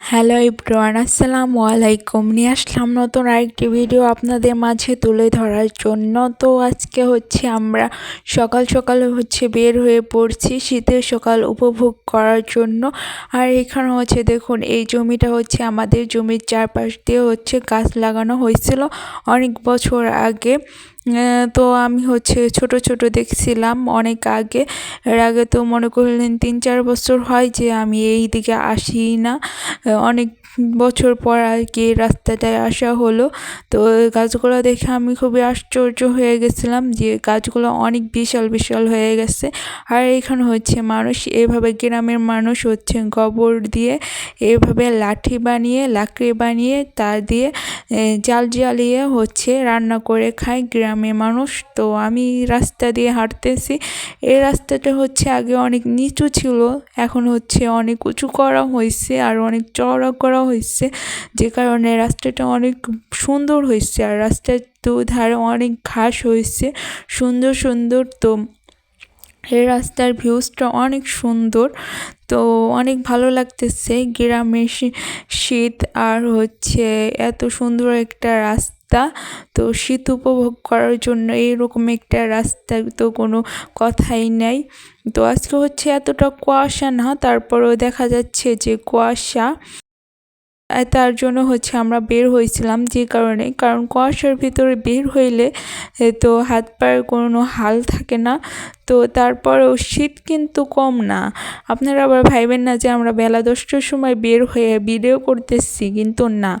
Hello Ibran আসসালামু আলাইকুম। নিয়ে আসলাম নতুন আরেকটি ভিডিও আপনাদের মাঝে তুলে ধরার জন্য। তো আজকে হচ্ছে আমরা সকাল সকাল হচ্ছে বের হয়ে পড়ছি শীতের সকাল উপভোগ করার জন্য। আর এখানে হচ্ছে দেখুন, এই জমিটা হচ্ছে আমাদের জমির চারপাশ দিয়ে হচ্ছে গাছ লাগানো হয়েছিল অনেক বছর আগে। তো আমি হচ্ছে ছোট ছোট দেখছিলাম অনেক আগে। এর আগে তো মনে করলেন তিন, চার বছর হয় যে আমি এই দিকে আসি না অনেক বছর পর আর কি রাস্তাটায় আসা হলো। তো গাছগুলো দেখে আমি খুবই আশ্চর্য হয়ে গেছিলাম যে গাছগুলো অনেক বিশাল বিশাল হয়ে গেছে। আর এখানে হচ্ছে মানুষ, এভাবে গ্রামের মানুষ হচ্ছে গোবর দিয়ে এভাবে লাঠি বানিয়ে, লাকড়ি বানিয়ে তা দিয়ে জাল জ্বালিয়ে হচ্ছে রান্না করে খায় গ্রামের মানুষ। তো আমি রাস্তা দিয়ে হাঁটতেছি। এই রাস্তাটা হচ্ছে আগে অনেক নিচু ছিল, এখন হচ্ছে অনেক উঁচু করা হয়েছে আর অনেক চওড়া করা হয়েছে। যে কারণে রাস্তাটা অনেক সুন্দর হয়েছে আর রাস্তার দুধারে অনেক ঘাস হয়েছে। সুন্দর সুন্দর তো এই রাস্তার ভিউজটা অনেক সুন্দর। তো অনেক ভালো লাগতেছে গ্রামের শীত আর হচ্ছে এত সুন্দর একটা রাস্তা। তো শীত উপভোগ করার জন্য এইরকম একটা রাস্তা তো কোনো কথাই নাই। তো আজকে হচ্ছে এতটা কুয়াশা না, তারপরেও দেখা যাচ্ছে যে কুয়াশা। তার জন্য হচ্ছে আমরা বের হয়েছিলাম যে কারণে। কারণ কুয়াশার ভিতরে বের হইলে তো হাত পায়ের কোনো হাল থাকে না। তো তারপরেও শীত কিন্তু কম না। আপনারা আবার ভাইবেন না যে আমরা বেলা দশটার সময় বের হয়ে ভিডিও করতেছি, কিন্তু না।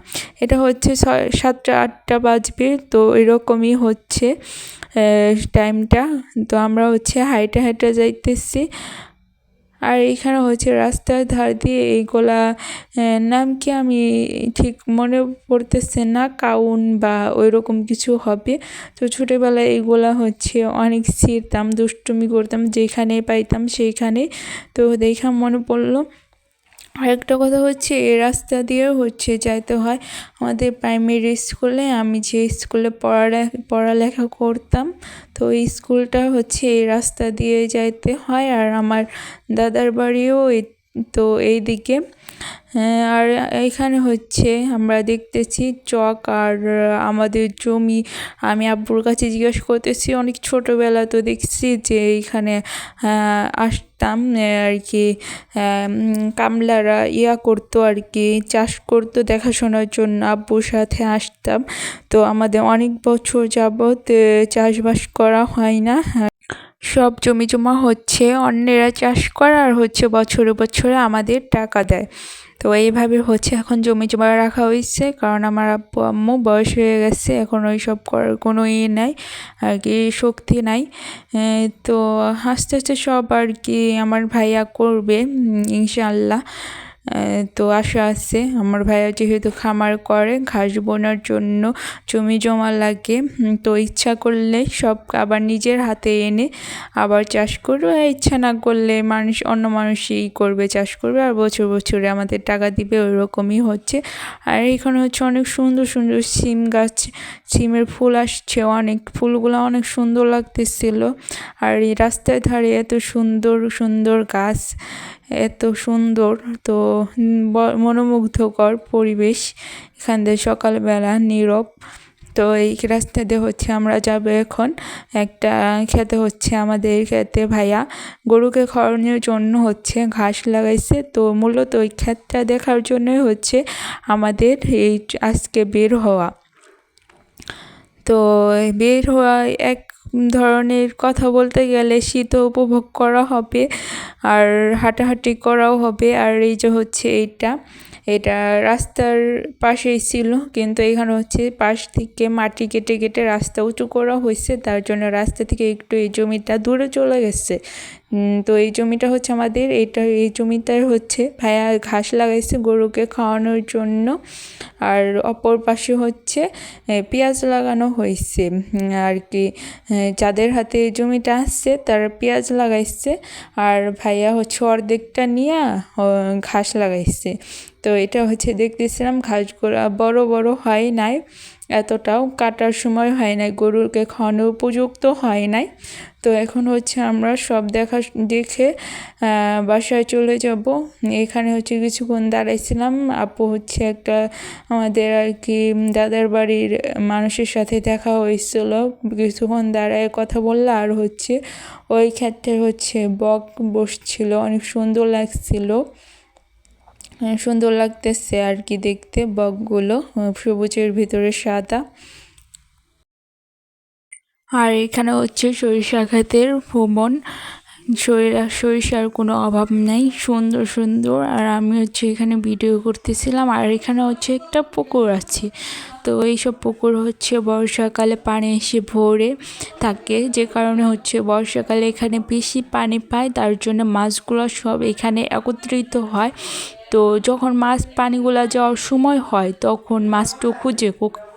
এটা হচ্ছে ছয়, সাতটা, আটটা বাজবে, তো এরকমই হচ্ছে টাইমটা তো আমরা হচ্ছে হাইটে হাইটে যাইতেছি। আর এখানে হচ্ছে রাস্তার ধার দিয়ে এইগুলা নাম কি আমি ঠিক মনে পড়তেছে না, কাউন বা ওই রকম কিছু হবে। তো ছোটোবেলায় এইগুলা হচ্ছে অনেক ছিঁড়তাম, দুষ্টুমি করতাম যেখানে পাইতাম সেইখানে তো দেখা মনে পড়ল। আরেকটা কথা হচ্ছে এ রাস্তা দিয়েও হচ্ছে যাইতে হয়। আমাদের প্রাইমারি স্কুলে আমি যে স্কুলে পড়া পড়ালেখা করতাম, তো এই স্কুলটা হচ্ছে এই রাস্তা দিয়ে যাইতে হয়। আর আমার দাদার বাড়িও তো এই দিকে আর এখানে হচ্ছে আমরা দেখতেছি চক আর আমাদের জমি। আমি আব্বুর কাছে জিজ্ঞেস করতেছি, অনেক ছোটোবেলা তো দেখছি যে এইখানে আসতাম আর কি কামলারা ইয়া করতো আর কি, চাষ করতো দেখাশোনার জন্য আব্বুর সাথে আসতাম। তো আমাদের অনেক বছর যাবৎ চাষবাস করা হয় না। সব জমি জমা হচ্ছে, অন্যেরা চাষ করা আর হচ্ছে বছরে বছরে আমাদের টাকা দেয়। তো এইভাবে হচ্ছে এখন জমি জমা রাখা হয়েছে, কারণ আমার আব্বু আম্মু বয়স হয়ে গেছে, এখন ওই সব করার কোনো ইয়ে নাই, আর কি শক্তি নাই। তো আস্তে আস্তে সব আর কি আমার ভাইয়া করবে ইনশাল্লাহ তো আশা আছে। আমার ভাইয়া যেহেতু খামার করে, ঘাস বোনার জন্য জমি জমা লাগে তো ইচ্ছা করলে সব আবার নিজের হাতে এনে আবার চাষ করবে। আর ইচ্ছা না করলে মানুষ, অন্য মানুষই করবে, চাষ করবে। আর বছর বছরে আমাদের টাকা দিবে ওই রকমই হচ্ছে। আর এখানে হচ্ছে অনেক সুন্দর সুন্দর সিম গাছ, সিমের ফুল আসছে। অনেক ফুলগুলো অনেক সুন্দর লাগতেছিল। আর এই রাস্তার ধারে এত সুন্দর সুন্দর গাছ। এত সুন্দর, তো মনোমুগ্ধকর পরিবেশ এখান থেকে সকালবেলা নীরব। তো এই রাস্তা দিয়ে হচ্ছে আমরা যাব এখন। একটা খেতে হচ্ছে আমাদের খেতে ভাইয়া। গরুকে খাওয়ানোর জন্য হচ্ছে ঘাস লাগাইছে। তো মূলত ওই ক্ষেতটা দেখার জন্যই হচ্ছে আমাদের এই আজকে বের হওয়া। তো বের হওয়া এক ধরনের কথা বলতে গেলে শীতও উপভোগ করা হবে আর হাঁটাহাঁটি করাও হবে। আর এই যে হচ্ছে এইটা, এটা রাস্তার পাশেই ছিল, কিন্তু এখানে হচ্ছে পাশ থেকে মাটি কেটে কেটে রাস্তা উঁচু করা হয়েছে, তার জন্য রাস্তা থেকে একটু এই জমিটা দূরে চলে গেছে। তো এই জমিটা হচ্ছে আমাদের এটা এই জমিটার হচ্ছে। ভাইয়া ঘাস লাগাইছে গরুকে খাওয়ানোর জন্য। আর অপর পাশে হচ্ছে পেঁয়াজ লাগানো হয়েছে। আর কি যাদের হাতে এই জমিটা আসছে তারা পেঁয়াজ লাগাইছে। আর ভাইয়া হচ্ছে অর্ধেকটা নিয়ে ঘাস লাগাইছে। তো এটা হচ্ছে দেখতেছিলাম ঘাসগুলো বড় বড় হয় নাই, এতটাও কাটার সময় হয় নাই গরুরকে খাওয়ানো উপযুক্ত হয় নাই। তো এখন হচ্ছে আমরা সব দেখা দেখে বাসায় চলে যাব। এখানে হচ্ছে কিছুক্ষণ দাঁড়াইছিলাম। আপু হচ্ছে একটা আমাদের আর কি দাদার বাড়ির মানুষের সাথে দেখা হয়েছিল। কিছুক্ষণ দাঁড়ায় কথা বলল আর হচ্ছে ওই ক্ষেত্রে হচ্ছে বক বসছিল, অনেক সুন্দর লাগছিল। সুন্দর লাগতেছে আর কি দেখতে। বকগুলো সবুজের ভিতরে সাদা। আর এখানে হচ্ছে সরিষা খাতের ভ্রমণ সরিষার কোনো অভাব নাই, সুন্দর সুন্দর। আর আমি হচ্ছে এখানে ভিডিও করতেছিলাম। আর এখানে হচ্ছে একটা পুকুর আছে। তো এইসব পুকুর হচ্ছে বর্ষাকালে পানি এসে ভরে থাকে। যে কারণে হচ্ছে বর্ষাকালে এখানে বেশি পানি পায়। তার জন্য মাছগুলো সব এখানে একত্রিত হয়। তো যখন মাছ পানিগুলো যাওয়ার সময় হয়, তখন মাছটা খুঁজে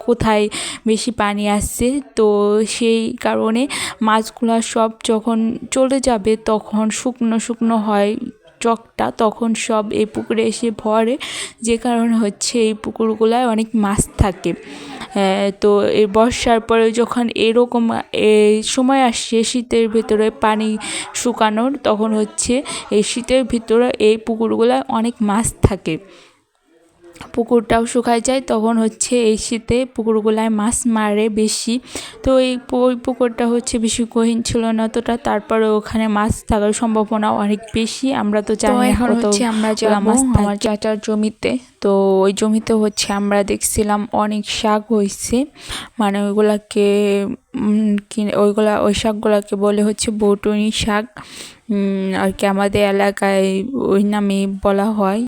কোথায় বেশি পানি আসছে। তো সেই কারণে মাছগুলো সব যখন চলে যাবে, তখন শুকনো শুকনো হয় চকটা, তখন সব এই পুকুরে এসে ভরে। যে কারণ হচ্ছে এই পুকুরগুলায় অনেক মাছ থাকে। তো এই বর্ষার পরে যখন এরকম, এই সময় আসছে শীতের ভেতরে পানি শুকানোর, তখন হচ্ছে এই শীতের ভিতরে এই পুকুরগুলো অনেক মাছ থাকে। পুকুরটাও শুকায় যায় তখন হচ্ছে এই শীতে পুকুরগুলায় মাছ মারে বেশি। তো এই ওই পুকুরটা হচ্ছে বেশি গহীন ছিল না অতটা তারপরে ওখানে মাছ থাকার সম্ভাবনা অনেক বেশি। আমরা তো জানি এখন হচ্ছে আমরা মাছ আমার চাচার জমিতে। তো ওই জমিতে হচ্ছে আমরা দেখছিলাম অনেক শাক হয়েছে মানে ওইগুলাকে ওইগুলা ওই শাকগুলাকে বলে হচ্ছে বৌটনি শাক। আর কি আমাদের এলাকায় ওই নামে বলা হয়।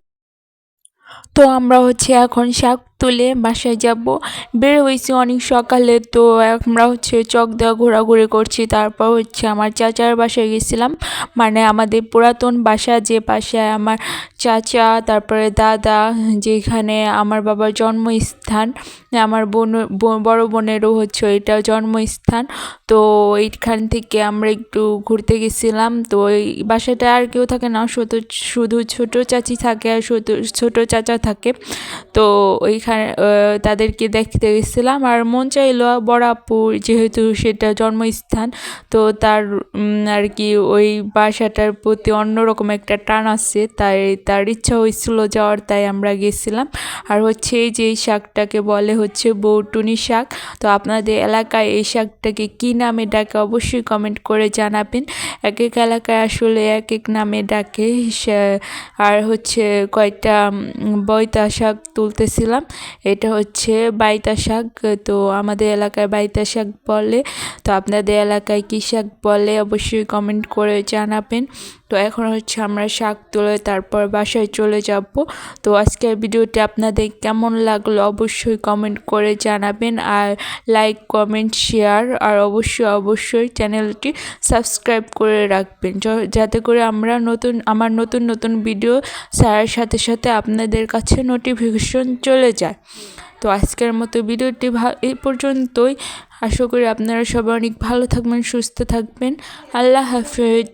তো আমরা হচ্ছে এখন শাক তুলে বাসায় যাব। বের হয়েছি অনেক সকালে, তো আমরা হচ্ছে চক দেওয়া ঘোরাঘুরি করছি। তারপর হচ্ছে আমার চাচার বাসায় গেছিলাম। মানে আমাদের পুরাতন বাসা যে বাসায় আমার চাচা, তারপরে দাদা, যেখানে আমার বাবার জন্মস্থান, আমার বোন বড় বোনেরও হচ্ছে এটা জন্মস্থান। তো এইখান থেকে আমরা একটু ঘুরতে গেছিলাম। তো ওই বাসাটা আর কেউ থাকে না, শুধু শুধু ছোটো চাচি থাকে আর শুধু ছোটো চাচা থাকে। তো ওইখানে তাদেরকে দেখতে গেছিলাম। আর মন চাইলো বড় আপুর যেহেতু সেটা জন্মস্থান, তো তার আর কি ওই বাসাটার প্রতি অন্যরকম একটা টান আছে, তাই তার ইচ্ছা হয়েছিল যাওয়ার, তাই আমরা গেছিলাম। আর হচ্ছে এই যে এই শাকটাকে বলে হচ্ছে বৌটুনি শাক, তো আপনাদের এলাকায় এই শাকটাকে কী নামে ডাকে অবশ্যই কমেন্ট করে জানাবেন। এক এক এলাকায় আসলে এক এক নামে ডাকে আর হচ্ছে কয়েকটা বইতা শাক তুলতেছিলাম। এটা হচ্ছে বাইতা শাক, তো আমাদের এলাকায় বাইতা শাক বলে, তো আপনাদের এলাকায় কী শাক বলে অবশ্যই কমেন্ট করে জানাবেন। তো এখন হচ্ছে আমরা শাক তুলে তারপর বাসায় চলে যাব। তো আজকের ভিডিওটি আপনাদের কেমন লাগল অবশ্যই কমেন্ট করে জানাবেন আর লাইক কমেন্ট শেয়ার আর অবশ্যই অবশ্যই চ্যানেলটি সাবস্ক্রাইব করে রাখবেন। যাতে করে আমরা নতুন, আমার নতুন নতুন ভিডিও ছাড়ার সাথে সাথে আপনাদের কাছে নোটিফিকেশন চলে যায়। তো আজকের মতো ভিডিওটি এই পর্যন্তই। আশা করি আপনারা সবাই অনেক ভালো থাকবেন, সুস্থ থাকবেন। আল্লাহ হাফেজ।